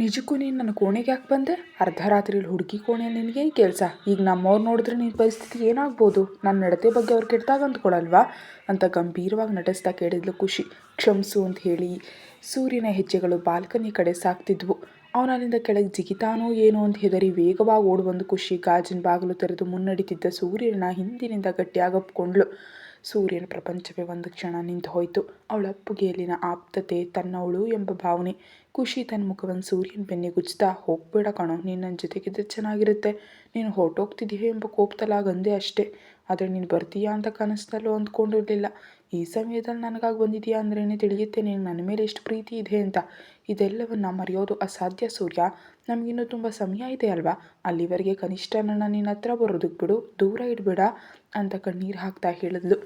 ನಿಜಕ್ಕೂ ನೀನು ನನ್ನ ಕೋಣೆಗೆ ಯಾಕೆ ಬಂದೆ? ಅರ್ಧ ರಾತ್ರಿಲಿ ಹುಡುಗಿ ಕೋಣೆಯಲ್ಲಿ ನಿನಗೇನು ಕೆಲಸ. ಈಗ ನಮ್ಮವ್ರು ನೋಡಿದ್ರೆ ನಿನ್ನ ಪರಿಸ್ಥಿತಿ ಏನಾಗ್ಬೋದು? ನನ್ನ ನಡತೆ ಬಗ್ಗೆ ಅವ್ರು ಕೆಟ್ಟದಾಗ ಅಂದ್ಕೊಳಲ್ವಾ? ಅಂತ ಗಂಭೀರವಾಗಿ ನಟಿಸ್ತಾ ಕೇಳಿದ್ಲು ಖುಷಿ. ಕ್ಷಮಿಸು ಅಂತ ಹೇಳಿ ಸೂರ್ಯನ ಹೆಜ್ಜೆಗಳು ಬಾಲ್ಕನಿ ಕಡೆ ಸಾಕ್ತಿದ್ವು. ಅವನು ಅಲ್ಲಿಂದ ಕೆಳಗೆ ಜಿಗಿತಾನೋ ಏನೋ ಅಂತ ಹೆದರಿ ವೇಗವಾಗಿ ಓಡಿ ಬಂದು ಖುಷಿ ಗಾಜಿನ ಬಾಗಿಲು ತೆರೆದು ಮುನ್ನಡೀತಿದ್ದ ಸೂರ್ಯನ ಹಿಂದಿನಿಂದ ಗಟ್ಟಿಯಾಗಿ ಅಪ್ಕೊಂಡ್ಳು. ಸೂರ್ಯನ ಪ್ರಪಂಚವೇ ಒಂದು ಕ್ಷಣ ನಿಂತು ಹೋಯಿತು. ಅವಳ ಅಪ್ಪುಗೆಯಲ್ಲಿನ ಆಪ್ತತೆ, ತನ್ನವಳು ಎಂಬ ಭಾವನೆ, ಖುಷಿ ತನ್ನ ಮುಖವನ್ನು ಸೂರ್ಯನ ಬೆನ್ನಿಗೆ ಉಜ್ತಾ ಹೋಗ್ಬೇಡ ಕಣೋ ನೀನು ನನ್ನ ಜೊತೆಗಿದ್ರೆ ಚೆನ್ನಾಗಿರುತ್ತೆ. ನೀನು ಹೊರಟೋಗ್ತಿದ್ದೀಯ ಎಂಬ ಕೋಪದಲ್ಲಾಗ ಅಂದೆ ಅಷ್ಟೇ. ಆದರೆ ನೀನು ಬರ್ತೀಯಾ ಅಂತ ಕನಸ್ತಲ್ಲೋ ಅಂದ್ಕೊಂಡಿರಲಿಲ್ಲ. ಈ ಸಮಯದಲ್ಲಿ ನನಗಾಗಿ ಬಂದಿದೆಯಾ ಅಂದ್ರೇ ತಿಳಿಯುತ್ತೆ ನೀನು ನನ್ನ ಮೇಲೆ ಎಷ್ಟು ಪ್ರೀತಿ ಇದೆ ಅಂತ. ಇದೆಲ್ಲವನ್ನು ಮರೆಯೋದು ಅಸಾಧ್ಯ ಸೂರ್ಯ. ನಮಗಿನ್ನೂ ತುಂಬ ಸಮಯ ಇದೆ ಅಲ್ವಾ? ಅಲ್ಲಿವರೆಗೆ ಕನಿಷ್ಠ ನನ್ನ ನಿನ್ನ ಹತ್ರ ಬರೋದಕ್ಕೆ ಬಿಡು. ದೂರ ಇಡಬೇಡ ಅಂತ ಕಣ್ಣೀರು ಹಾಕ್ತಾ ಹೇಳಿದ್ಲು.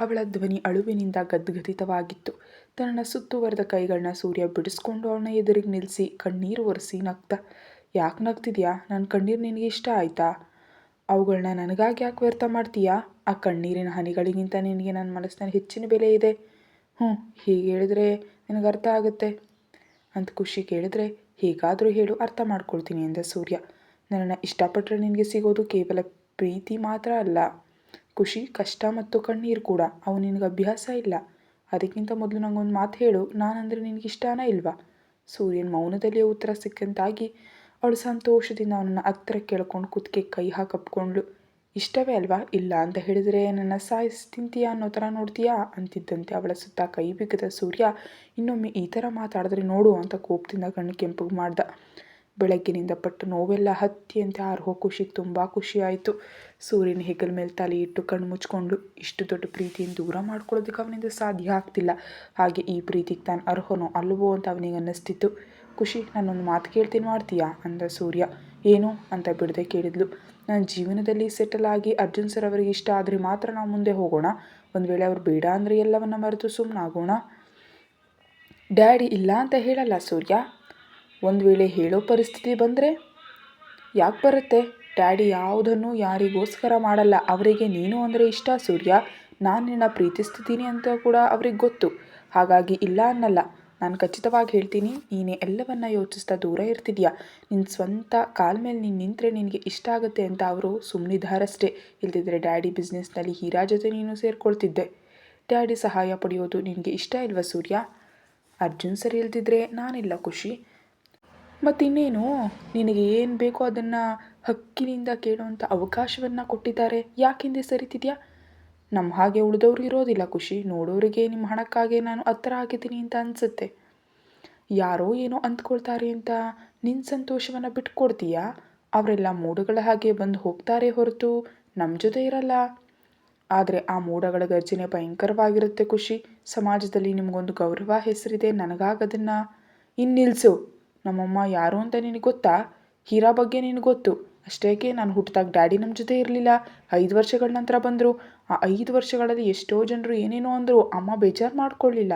ಅವಳ ಧ್ವನಿ ಅಳುವಿನಿಂದ ಗದ್ಗದಿತವಾಗಿತ್ತು. ತನ್ನ ಸುತ್ತುವರೆದ ಕೈಗಳನ್ನ ಸೂರ್ಯ ಬಿಡಿಸ್ಕೊಂಡು ಅವನ ಎದುರಿಗೆ ನಿಲ್ಲಿಸಿ ಕಣ್ಣೀರು ಒರೆಸಿ ನಗ್ತ ಯಾಕೆ ನಗ್ತಿದ್ಯಾ? ನನ್ನ ಕಣ್ಣೀರು ನಿನಗೆ ಇಷ್ಟ ಆಯಿತಾ? ಅವುಗಳನ್ನ ನನಗಾಗಿ ಯಾಕೆ ವ್ಯರ್ಥ ಮಾಡ್ತೀಯಾ? ಆ ಕಣ್ಣೀರಿನ ಹನಿಗಳಿಗಿಂತ ನಿನಗೆ ನನ್ನ ಮನಸ್ಸಿನಲ್ಲಿ ಹೆಚ್ಚಿನ ಬೆಲೆ ಇದೆ. ಹ್ಞೂ ಹೀಗೆ ಹೇಳಿದ್ರೆ ನಿನಗೆ ಅರ್ಥ ಆಗುತ್ತೆ. ಅಂತ ಖುಷಿ ಕೇಳಿದ್ರೆ ಹೇಗಾದರೂ ಹೇಳು, ಅರ್ಥ ಮಾಡ್ಕೊಳ್ತೀನಿ ಎಂದ ಸೂರ್ಯ. ನನ್ನನ್ನು ಇಷ್ಟಪಟ್ಟರೆ ನಿನಗೆ ಸಿಗೋದು ಕೇವಲ ಪ್ರೀತಿ ಮಾತ್ರ ಅಲ್ಲ. ಖುಷಿ, ಕಷ್ಟ ಮತ್ತು ಕಣ್ಣೀರು ಕೂಡ. ಅವು ನಿನಗೆ ಅಭ್ಯಾಸ ಇಲ್ಲ. ಅದಕ್ಕಿಂತ ಮೊದಲು ನನಗೊಂದು ಮಾತು ಹೇಳು. ನಾನಂದರೆ ನಿನಗೆ ಇಷ್ಟನಾ ಇಲ್ವಾ? ಸೂರ್ಯನ ಮೌನದಲ್ಲಿಯೇ ಉತ್ತರ ಸಿಕ್ಕಂತಾಗಿ ಅವಳು ಸಂತೋಷದಿಂದ ಅವನನ್ನು ಹತ್ತಿರ ಕೇಳ್ಕೊಂಡು ಕುತ್ತಿಗೆ ಕೈ ಹಾಕಪ್ಕೊಂಡ್ಳು ಇಷ್ಟವೇ ಅಲ್ವಾ? ಇಲ್ಲ ಅಂತ ಹೇಳಿದರೆ ನನ್ನ ಸಾಯಿಸ್ ತಿಂತೀಯಾ ಅನ್ನೋ ಥರ ನೋಡ್ತೀಯಾ? ಅಂತಿದ್ದಂತೆ ಅವಳ ಸುತ್ತ ಕೈ ಬಿಗದ ಸೂರ್ಯ, ಇನ್ನೊಮ್ಮೆ ಈ ಥರ ಮಾತಾಡಿದ್ರೆ ನೋಡು ಅಂತ ಕೋಪದಿಂದ ಕಣ್ಣು ಕೆಂಪಗೆ ಮಾಡ್ದ. ಬೆಳಗ್ಗಿನಿಂದ ಪಟ್ಟು ನೋವೆಲ್ಲ ಹತ್ತಿಯಂತೆ ಆರು ಖುಷಿಗೆ ತುಂಬ ಖುಷಿಯಾಯಿತು ಸೂರ್ಯನ ಹೆಗಲ ಮೇಲೆ ತಲೆ ಇಟ್ಟು ಕಣ್ಣು ಮುಚ್ಕೊಂಡು, ಇಷ್ಟು ದೊಡ್ಡ ಪ್ರೀತಿಯನ್ನು ದೂರ ಮಾಡ್ಕೊಳ್ಳೋದಕ್ಕೆ ಅವನಿಂದ ಸಾಧ್ಯ ಆಗ್ತಿಲ್ಲ. ಹಾಗೆ ಈ ಪ್ರೀತಿಗೆ ತಾನು ಅರ್ಹನೋ ಅಲ್ವೋ ಅಂತ ಅವನಿಗೆ ಅನ್ನಿಸ್ತಿತ್ತು. ಖುಷಿ ನಾನೊಂದು ಮಾತು ಕೇಳ್ತೀನಿ ಮಾಡ್ತೀಯಾ? ಅಂದ ಸೂರ್ಯ. ಏನು? ಅಂತ ಬಿಡದೆ ಕೇಳಿದ್ಲು. ನನ್ನ ಜೀವನದಲ್ಲಿ ಸೆಟಲ್ ಆಗಿ ಅರ್ಜುನ್ ಸರ್ ಅವರಿಗೆ ಇಷ್ಟ ಆದರೆ ಮಾತ್ರ ನಾವು ಮುಂದೆ ಹೋಗೋಣ. ಒಂದು ವೇಳೆ ಅವ್ರು ಬೇಡ ಅಂದರೆ ಎಲ್ಲವನ್ನ ಮರೆತು ಸುಮ್ಮನಾಗೋಣ ಡ್ಯಾಡಿ ಇಲ್ಲ ಅಂತ ಹೇಳಲ್ಲ ಸೂರ್ಯ. ಒಂದು ವೇಳೆ ಹೇಳೋ ಪರಿಸ್ಥಿತಿ ಬಂದರೆ? ಯಾಕೆ ಬರುತ್ತೆ? ಡ್ಯಾಡಿ ಯಾವುದನ್ನು ಯಾರಿಗೋಸ್ಕರ ಮಾಡಲ್ಲ. ಅವರಿಗೆ ನೀನು ಅಂದರೆ ಇಷ್ಟ ಸೂರ್ಯ. ನಾನು ನಿನ್ನ ಪ್ರೀತಿಸ್ತಿದ್ದೀನಿ ಅಂತ ಕೂಡ ಅವ್ರಿಗೆ ಗೊತ್ತು. ಹಾಗಾಗಿ ಇಲ್ಲ ಅನ್ನಲ್ಲ. ನಾನು ಖಚಿತವಾಗಿ ಹೇಳ್ತೀನಿ, ನೀನೇ ಎಲ್ಲವನ್ನ ಯೋಚಿಸ್ತಾ ದೂರ ಇರ್ತಿದ್ಯಾ? ನಿನ್ನ ಸ್ವಂತ ಕಾಲ ಮೇಲೆ ನೀನು ನಿಂತರೆ ನಿನಗೆ ಇಷ್ಟ ಆಗುತ್ತೆ ಅಂತ ಅವರು ಸುಮ್ಮನಿದ್ದಾರಷ್ಟೇ ಇಲ್ಲದಿದ್ದರೆ ಡ್ಯಾಡಿ ಬಿಸ್ನೆಸ್ನಲ್ಲಿ ಹೀರಾ ಜೊತೆ ನೀನು ಸೇರಿಕೊಳ್ತಿದ್ದೆ. ಡ್ಯಾಡಿ ಸಹಾಯ ಪಡೆಯೋದು ನಿನಗೆ ಇಷ್ಟ ಇಲ್ವಾ ಸೂರ್ಯ? ಅರ್ಜುನ್ ಸರಿ ಇಲ್ದಿದ್ರೆ ನಾನಿಲ್ಲ ಖುಷಿ. ಮತ್ತಿನ್ನೇನು, ನಿನಗೆ ಏನು ಬೇಕೋ ಅದನ್ನು ಹಕ್ಕಿನಿಂದ ಕೇಳುವಂಥ ಅವಕಾಶವನ್ನು ಕೊಟ್ಟಿದ್ದಾರೆ. ಯಾಕಿಂದೆ ಸರಿತಿದ್ಯಾ? ನಮ್ಮ ಹಾಗೆ ಉಳಿದವ್ರು ಇರೋದಿಲ್ಲ ಖುಷಿ, ನೋಡೋರಿಗೆ ನಿಮ್ಮ ಹಣಕ್ಕಾಗೆ ನಾನು ಹತ್ರ ಆಗಿದ್ದೀನಿ ಅಂತ ಅನಿಸುತ್ತೆ. ಯಾರೋ ಏನೋ ಅಂದ್ಕೊಳ್ತಾರೆ ಅಂತ ನಿನ್ನ ಸಂತೋಷವನ್ನು ಬಿಟ್ಕೊಡ್ತೀಯಾ? ಅವರೆಲ್ಲ ಮೋಡಗಳ ಹಾಗೆ ಬಂದು ಹೋಗ್ತಾರೆ ಹೊರತು ನಮ್ಮ ಜೊತೆ ಇರಲ್ಲ. ಆದರೆ ಆ ಮೋಡಗಳ ಗರ್ಜನೆ ಭಯಂಕರವಾಗಿರುತ್ತೆ ಖುಷಿ. ಸಮಾಜದಲ್ಲಿ ನಿಮಗೊಂದು ಗೌರವ ಹೆಸರಿದೆ ನನಗಾಗದನ್ನು. ಇನ್ನು ನಿಲ್ಲಿಸು ನಮ್ಮಮ್ಮ ಯಾರು ಅಂತ ನಿನಗೆ ಗೊತ್ತಾ? ಹೀರಾ ಬಗ್ಗೆ ನಿನಗೆ ಗೊತ್ತು. ಅಷ್ಟೇಕೆ ನಾನು ಹುಟ್ಟಿದಾಗ ಡ್ಯಾಡಿ ನಮ್ಮ ಜೊತೆ ಇರಲಿಲ್ಲ. ಐದು ವರ್ಷಗಳ ನಂತರ ಬಂದರು. ಆ ಐದು ವರ್ಷಗಳಲ್ಲಿ ಎಷ್ಟೋ ಜನರು ಏನೇನೋ ಅಂದರು. ಅಮ್ಮ ಬೇಜಾರು ಮಾಡ್ಕೊಳ್ಳಿಲ್ಲ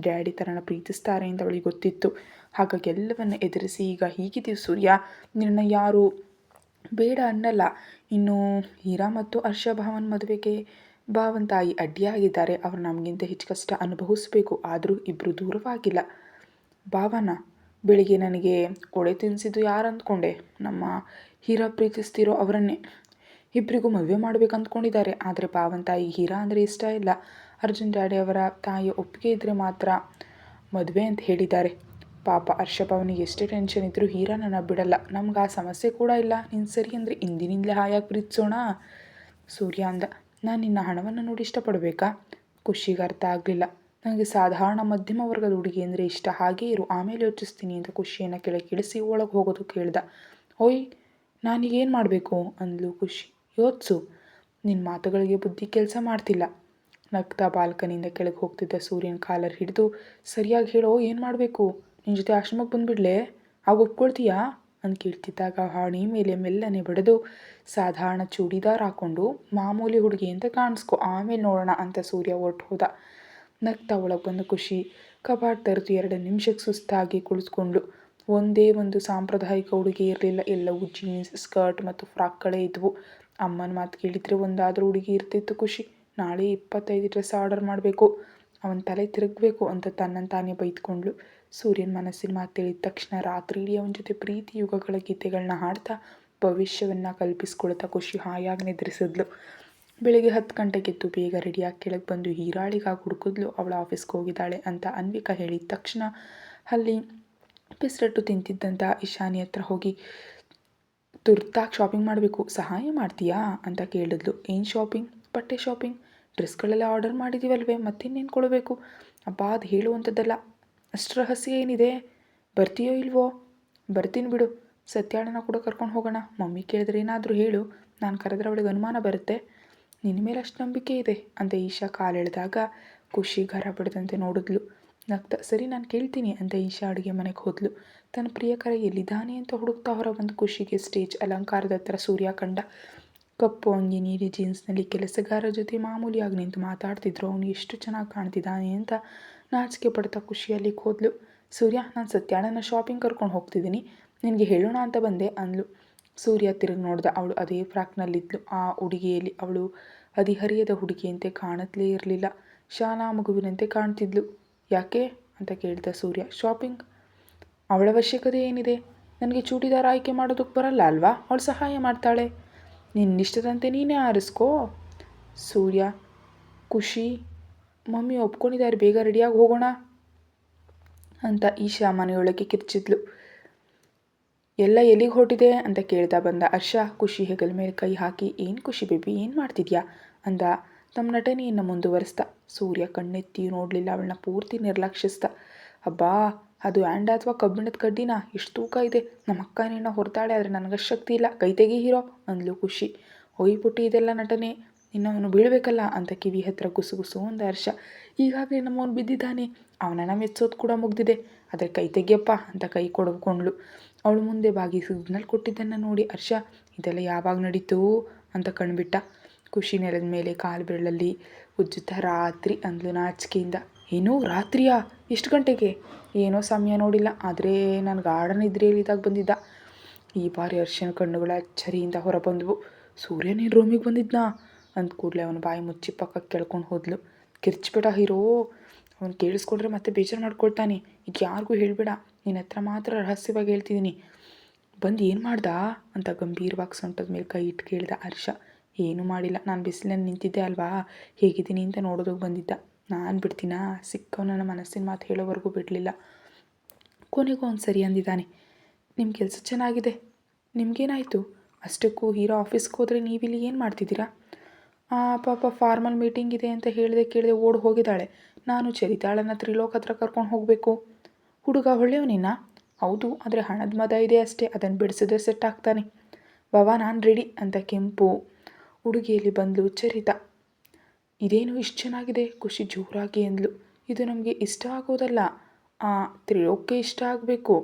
ಡ್ಯಾಡಿ ಥರನ ಪ್ರೀತಿಸ್ತಾರೆ ಅಂತ ಅವಳಿಗೆ ಗೊತ್ತಿತ್ತು. ಹಾಗಾಗಿ ಎಲ್ಲವನ್ನು ಎದುರಿಸಿ ಈಗ ಹೀಗಿದ್ದೀವಿ ಸೂರ್ಯ. ನಿನ್ನ ಯಾರು? ಬೇಡ ಅನ್ನಲ್ಲ. ಇನ್ನು ಹೀರಾ ಮತ್ತು ಹರ್ಷ ಭಾವನ್ ಮದುವೆಗೆ ಭಾವನ್ ತಾಯಿ ಅಡ್ಡಿಯಾಗಿದ್ದಾರೆ. ಅವರು ನಮಗಿಂತ ಹೆಚ್ಚು ಕಷ್ಟ ಅನುಭವಿಸ್ಬೇಕು. ಆದರೂ ಇಬ್ಬರು ದೂರವಾಗಿಲ್ಲ. ಭಾವನ, ಬೆಳಿಗ್ಗೆ ನನಗೆ ಕೊಳೆ ತಿನ್ನಿಸಿದ್ದು ಯಾರು ಅಂದ್ಕೊಂಡೆ? ನಮ್ಮ ಹೀರಾ ಪ್ರೀತಿಸ್ತಿರೋ ಅವರನ್ನೇ. ಇಬ್ಬರಿಗೂ ಮದುವೆ ಮಾಡ್ಬೇಕು ಅಂದ್ಕೊಂಡಿದ್ದಾರೆ. ಆದರೆ ಪಾವನ್ ತಾಯಿ ಹೀರಾ ಅಂದರೆ ಇಷ್ಟ ಇಲ್ಲ. ಅರ್ಜುನ್ ಡ್ಯಾಡಿ ಅವರ ತಾಯಿಯ ಒಪ್ಪಿಗೆ ಇದ್ದರೆ ಮಾತ್ರ ಮದುವೆ ಅಂತ ಹೇಳಿದ್ದಾರೆ. ಪಾಪ ಹರ್ಷಭವನಿಗೆ ಎಷ್ಟೇ ಟೆನ್ಷನ್ ಇದ್ದರೂ ಹೀರಾ ನನ್ನ ಬಿಡಲ್ಲ. ನಮ್ಗೆ ಆ ಸಮಸ್ಯೆ ಕೂಡ ಇಲ್ಲ. ನೀನು ಸರಿ ಅಂದರೆ ಇಂದಿನಿಂದಲೇ ಹಾಯಾಗಿ ಪ್ರೀತಿಸೋಣ. ಸೂರ್ಯ ಅಂದ. ನಾನು ನಿನ್ನ ಹಣವನ್ನು ನೋಡಿ ಇಷ್ಟಪಡಬೇಕಾ? ಖುಷಿಗೆ ಅರ್ಥ ಆಗಲಿಲ್ಲ. ನನಗೆ ಸಾಧಾರಣ ಮಧ್ಯಮ ವರ್ಗದ ಹುಡುಗಿ ಅಂದರೆ ಇಷ್ಟ. ಹಾಗೇ ಇರು. ಆಮೇಲೆ ಯೋಚಿಸ್ತೀನಿ ಅಂತ ಖುಷಿಯನ್ನು ಕೆಳಗಿಳಿಸಿ ಒಳಗೆ ಹೋಗೋದು ಕೇಳ್ದ. ಓಯ್ ನಾನೀಗೇನು ಮಾಡಬೇಕು? ಅಂದ್ಲು ಖುಷಿ. ಯೋಚಿಸು. ನಿನ್ನ ಮಾತುಗಳಿಗೆ ಬುದ್ಧಿ ಕೆಲಸ ಮಾಡ್ತಿಲ್ಲ. ನಗ್ತಾ ಬಾಲ್ಕನಿಯಿಂದ ಕೆಳಗೆ ಹೋಗ್ತಿದ್ದ ಸೂರ್ಯನ ಕಾಲರ್ ಹಿಡಿದು, ಸರಿಯಾಗಿ ಹೇಳೋ, ಏನು ಮಾಡಬೇಕು? ನಿನ್ನ ಜೊತೆ ಆಶ್ರಮಕ್ಕೆ ಬಂದುಬಿಡ್ಲೆ. ಆಗ ಒಪ್ಕೊಳ್ತೀಯಾ ಅಂತ ಕೇಳ್ತಿದ್ದಾಗ ಹಾಣಿ ಮೇಲೆ ಮೆಲ್ಲನೆ ಬಡಿದು, ಸಾಧಾರಣ ಚೂಡಿದಾರ್ ಹಾಕ್ಕೊಂಡು ಮಾಮೂಲಿ ಹುಡುಗಿ ಅಂತ ಕಾಣಿಸ್ಕೊ, ಆಮೇಲೆ ನೋಡೋಣ ಅಂತ ಸೂರ್ಯ ಹೊರಟು ಹೋದ. ನಗ್ತಾ ಒಳಗೆ ಬಂದು ಖುಷಿ ಕಬಾಟ್ ತೆರೆದು ಎರಡು ನಿಮಿಷಕ್ಕೆ ಸುಸ್ತಾಗಿ ಕುಳಿತುಕೊಂಡ್ಳು ಒಂದೇ ಒಂದು ಸಾಂಪ್ರದಾಯಿಕ ಉಡುಗೆ ಇರಲಿಲ್ಲ. ಎಲ್ಲವೂ ಜೀನ್ಸ್ ಸ್ಕರ್ಟ್ ಮತ್ತು ಫ್ರಾಕ್ಗಳೇ ಇದ್ವು. ಅಮ್ಮನ ಮಾತು ಕೇಳಿದರೆ ಒಂದಾದರೂ ಉಡುಗೆ ಇರ್ತಿತ್ತು ಖುಷಿ. ನಾಳೆ ಇಪ್ಪತ್ತೈದು ಡ್ರೆಸ್ ಆರ್ಡರ್ ಮಾಡಬೇಕು. ಅವನ ತಲೆ ತಿರುಗಬೇಕು ಅಂತ ತನ್ನನ್ನು ತಾನೇ ಬೈದ್ಕೊಂಡ್ಳು. ಸೂರ್ಯನ ಮನಸ್ಸಿನ ಮಾತು ತಿಳಿದ ತಕ್ಷಣ ರಾತ್ರಿ ಇಡೀ ಅವನ ಜೊತೆ ಪ್ರೀತಿ ಯುಗಗಳ ಗೀತೆಗಳನ್ನ ಹಾಡ್ತಾ ಭವಿಷ್ಯವನ್ನು ಕಲ್ಪಿಸ್ಕೊಳ್ತಾ ಖುಷಿ ಹಾಯಾಗಿ ನಿದ್ರಿಸಿದ್ಲು. ಬೆಳಿಗ್ಗೆ ಹತ್ತು ಗಂಟೆಗೆದ್ದು ಬೇಗ ರೆಡಿಯಾಗಿ ಕೆಳಗೆ ಬಂದು ಹೀರಾಳಿಗಾಗಿ ಹುಡುಕಿದ್ಲು. ಅವಳ ಆಫೀಸ್ಗೆ ಹೋಗಿದ್ದಾಳೆ ಅಂತ ಅನ್ವಿಕಾ ಹೇಳಿದ ತಕ್ಷಣ ಅಲ್ಲಿ ಪೆಸರಟ್ಟು ತಿಂತಿದ್ದಂಥ ಇಶಾನಿ ಹತ್ರ ಹೋಗಿ, ತುರ್ತಾಗಿ ಶಾಪಿಂಗ್ ಮಾಡಬೇಕು, ಸಹಾಯ ಮಾಡ್ತೀಯಾ? ಅಂತ ಕೇಳಿದ್ಲು. ಏನು ಶಾಪಿಂಗ್ ಬಟ್ಟೆ ಶಾಪಿಂಗ್ ಡ್ರೆಸ್ಗಳೆಲ್ಲ ಆರ್ಡರ್ ಮಾಡಿದ್ದೀವಲ್ವೇ ಮತ್ತಿನ್ನೇನು ಕೊಡಬೇಕು ಅಬ್ಬ, ಅದು ಹೇಳುವಂಥದ್ದಲ್ಲ. ಅಷ್ಟು ರಹಸ್ಯ ಏನಿದೆ? ಬರ್ತೀಯೋ ಇಲ್ವೋ? ಬರ್ತೀನಿ ಬಿಡು. ಸತ್ಯಾಳನ ಕೂಡ ಕರ್ಕೊಂಡು ಹೋಗೋಣ. ಮಮ್ಮಿ ಕೇಳಿದ್ರೆ ಏನಾದರೂ ಹೇಳು. ನಾನು ಕರೆದ್ರೆ ಅವಳಿಗೆ ಅನುಮಾನ ಬರುತ್ತೆ. ನಿನ್ನ ಮೇಲೆ ಅಷ್ಟು ನಂಬಿಕೆ ಇದೆ ಅಂತ ಈಶಾ ಕಾಲೆಳೆದಾಗ ಖುಷಿ ಗರ ಬಿಡದಂತೆ ನೋಡಿದ್ಲು. ನಗ್ತ, ಸರಿ, ನಾನು ಕೇಳ್ತೀನಿ ಅಂತ ಈಶಾ ಅಡುಗೆ ಮನೆಗೆ ಹೋದ್ಲು. ತನ್ನ ಪ್ರಿಯಕರ ಎಲ್ಲಿದ್ದಾನೆ? ಅಂತ ಹುಡುಕ್ತಾ ಹೊರ ಬಂದು ಖುಷಿಗೆ ಸ್ಟೇಜ್ ಅಲಂಕಾರದ ಹತ್ರ ಸೂರ್ಯ ಕಂಡ. ಕಪ್ಪು ಅಂಗಿ, ನೀಲಿ ಜೀನ್ಸ್ನಲ್ಲಿ ಕೆಲಸಗಾರ ಜೊತೆ ಮಾಮೂಲಿಯಾಗಿ ನಿಂತು ಮಾತಾಡ್ತಿದ್ರು. ಅವನು ಎಷ್ಟು ಚೆನ್ನಾಗಿ ಕಾಣ್ತಿದ್ದಾನೆ? ಅಂತ ನಾಚಿಕೆ ಪಡ್ತಾ ಖುಷಿಯಲ್ಲಿ ಹೋದ್ಲು. ಸೂರ್ಯ, ನಾನು ಸತ್ಯಾಳನ ಶಾಪಿಂಗ್ ಕರ್ಕೊಂಡು ಹೋಗ್ತಿದ್ದೀನಿ. ನಿನಗೆ ಹೇಳೋಣ ಅಂತ ಬಂದೆ ಅಂದ್ಲು. ಸೂರ್ಯ ತಿರುಗಿ ನೋಡ್ದೆ ಅವಳು ಅದೇ ಫ್ರಾಕ್ನಲ್ಲಿದ್ಲು. ಆ ಹುಡುಗಿಯಲ್ಲಿ ಅವಳು ಹದಿಹರಿಯದ ಹುಡುಗಿಯಂತೆ ಕಾಣತ್ಲೇ ಇರಲಿಲ್ಲ. ಶಾಲಾ ಮಗುವಿನಂತೆ ಕಾಣ್ತಿದ್ಲು. ಯಾಕೆ ಅಂತ ಕೇಳಿದ ಸೂರ್ಯ ಶಾಪಿಂಗ್ ಅವಳ ಅವಶ್ಯಕತೆ ಏನಿದೆ? ನನಗೆ ಚೂಡಿದಾರ ಆಯ್ಕೆ ಮಾಡೋದಕ್ಕೆ ಬರಲ್ಲ ಅಲ್ವಾ? ಅವಳು ಸಹಾಯ ಮಾಡ್ತಾಳೆ. ನಿನ್ನಿಷ್ಟದಂತೆ ನೀನೇ ಆರಿಸ್ಕೋ. ಸೂರ್ಯ, ಖುಷಿ. ಮಮ್ಮಿ ಒಪ್ಕೊಂಡಿದ್ದಾರೆ, ಬೇಗ ರೆಡಿಯಾಗಿ ಹೋಗೋಣ ಅಂತ ಈಶಾ ಮನೆಯೊಳಗೆ ಕಿರ್ಚಿದ್ಲು. ಎಲ್ಲ ಎಲ್ಲಿಗೆ ಹೊರಟಿದೆ? ಅಂತ ಕೇಳ್ತಾ ಬಂದ ಹರ್ಷ. ಖುಷಿ ಹೆಗಲ ಮೇಲೆ ಕೈ ಹಾಕಿ, ಏನು ಖುಷಿ ಬೇಬಿ, ಏನು ಮಾಡ್ತಿದ್ಯಾ? ಅಂದ ತಮ್ಮ ನಟನೆಯನ್ನು ಮುಂದುವರಿಸ್ದ ಸೂರ್ಯ ಕಣ್ಣೆತ್ತಿ ನೋಡಲಿಲ್ಲ, ಅವಳನ್ನ ಪೂರ್ತಿ ನಿರ್ಲಕ್ಷಿಸ್ದ ಅಬ್ಬಾ, ಅದು ಆ್ಯಂಡ್ ಅಥವಾ ಕಬ್ಬಿಣದ ಕಡ್ಡಿನ? ಎಷ್ಟು ತೂಕ ಇದೆ. ನಮ್ಮ ಅಕ್ಕ ನಿನ್ನ ಹೊರತಾಳೆ, ಆದರೆ ನನಗಷ್ಟು ಶಕ್ತಿ ಇಲ್ಲ. ಕೈ ತೆಗಿ ಹೀರೋ! ಅಂದ್ಲು ಖುಷಿ. ಹೊಯ್ ಪುಟ್ಟಿ ಇದೆಲ್ಲ ನಟನೆ. ಇನ್ನವನು ಬೀಳಬೇಕಲ್ಲ? ಅಂತ ಕಿವಿ ಹತ್ರ ಗುಸುಗುಸು ಒಂದು ಹರ್ಷ. ಈಗಾಗಲೇ ನಮ್ಮವನು ಬಿದ್ದಿದ್ದಾನೆ. ಅವನನ್ನ ಮೆಚ್ಚೋದು ಕೂಡ ಮುಗ್ದಿದೆ. ಆದರೆ ಕೈ ತೆಗಿಯಪ್ಪ ಅಂತ ಕೈ ಕೊಡ್ಕೊಂಡ್ಳು ಅವಳು ಮುಂದೆ ಬಾಗಿ ಸಿಗ್ನಲ್ ಕೊಟ್ಟಿದ್ದನ್ನು ನೋಡಿ ಹರ್ಷ. ಇದೆಲ್ಲ ಯಾವಾಗ ನಡೀತು? ಅಂತ ಕಣ್ಬಿಟ್ಟ. ಖುಷಿ ನೆಲದ ಮೇಲೆ ಕಾಲು ಬೆರಳಲ್ಲಿ ಉಜ್ಜುತ್ತ ರಾತ್ರಿ ಅಂದ್ಲು ನಾಚಿಕೆಯಿಂದ. ಏನೋ ರಾತ್ರಿಯಾ? ಎಷ್ಟು ಗಂಟೆಗೆ? ಏನೋ ಸಮಯ ನೋಡಿಲ್ಲ, ಆದರೆ ನಾನು ಗಾರ್ಡನ್ ಇದ್ದಾಗ ಬಂದಿದ್ದ. ಈ ಬಾರಿ ಅರ್ಶನ ಕಣ್ಣುಗಳ ಅಚ್ಚರಿಯಿಂದ ಹೊರಬಂದವು. ಸೂರ್ಯ ನೀನು ರೂಮಿಗೆ ಬಂದಿದ್ನಾ? ಅಂದ ಕೂಡಲೇ ಅವನ ಬಾಯಿ ಮುಚ್ಚಿ ಪಕ್ಕಕ್ಕೆ ಕೇಳ್ಕೊಂಡು ಹೋದ್ಲು. ಕಿರ್ಚ್ಬೇಡ ಹೀರೋ, ಅವನು ಕೇಳಿಸ್ಕೊಂಡ್ರೆ ಮತ್ತೆ ಬೇಜಾರು ಮಾಡ್ಕೊಳ್ತಾನೆ. ಈಗ ಯಾರಿಗೂ ಹೇಳಬೇಡ ನಿನ್ನ ಹತ್ರ ಮಾತ್ರ ರಹಸ್ಯವಾಗಿ ಹೇಳ್ತಿದ್ದೀನಿ. ಬಂದು ಏನು ಮಾಡ್ದ? ಅಂತ ಗಂಭೀರವಾಗಿ ಸೊಂಟದ ಮೇಲೆ ಕೈ ಇಟ್ಟು ಕೇಳಿದ ಹರ್ಷ. ಏನೂ ಮಾಡಿಲ್ಲ. ನಾನು ಬಿಸಿಲಲ್ಲಿ ನಿಂತಿದ್ದೆ ಅಲ್ವಾ? ಹೇಗಿದ್ದೀನಿ ಅಂತ ನೋಡೋದಕ್ಕೆ ಬಂದಿದ್ದ. ನಾನು ಬಿಡ್ತೀನಾ? ನನ್ನ ಮನಸ್ಸಿನ ಮಾತು ಹೇಳೋವರೆಗೂ ಬಿಡಲಿಲ್ಲ. ಕೊನೆಗೂ ಅವ್ನು ಸರಿ ಅಂದಿದ್ದಾನೆ. ನಿಮ್ಮ ಕೆಲಸ ಚೆನ್ನಾಗಿದೆ. ನಿಮಗೇನಾಯಿತು? ಅಷ್ಟಕ್ಕೂ ಹೀರೋ ಆಫೀಸ್ಗೆ ಹೋದರೆ ನೀವಿಲ್ಲಿ ಏನು ಮಾಡ್ತಿದ್ದೀರಾ? ಪಾಪ ಫಾರ್ಮಲ್ ಮೀಟಿಂಗ್ ಇದೆ ಅಂತ ಹೇಳಿದೆ ಕೇಳಿದೆ ಓಡಿ ಹೋಗಿದ್ದಾಳೆ. ನಾನು ಚರಿತಾಳನ್ನ ತ್ರಿಲೋಕ ಹತ್ರ ಕರ್ಕೊಂಡು ಹೋಗಬೇಕು. ಹುಡುಗ ಒಳ್ಳೆಯವನಿನ್ನ? ಹೌದು, ಆದರೆ ಹಣದ ಮದ ಇದೆ ಅಷ್ಟೇ. ಅದನ್ನು ಬಿಡಿಸಿದ್ರೆ ಸೆಟ್ ಆಗ್ತಾನೆ. ಬಾಬಾ ನಾನು ರೆಡಿ ಅಂತ ಕೆಂಪು ಹುಡುಗಿಯಲ್ಲಿ ಬಂದಳು ಚರಿತ ಇದೇನು ಇಷ್ಟು ಚೆನ್ನಾಗಿದೆ? ಖುಷಿ ಜೋರಾಗಿ ಅಂದಳು ಇದು ನಮಗೆ ಇಷ್ಟ ಆಗೋದಲ್ಲ. ಆ ತ್ರಿಲೋಕಕ್ಕೆ ಇಷ್ಟ ಆಗಬೇಕು.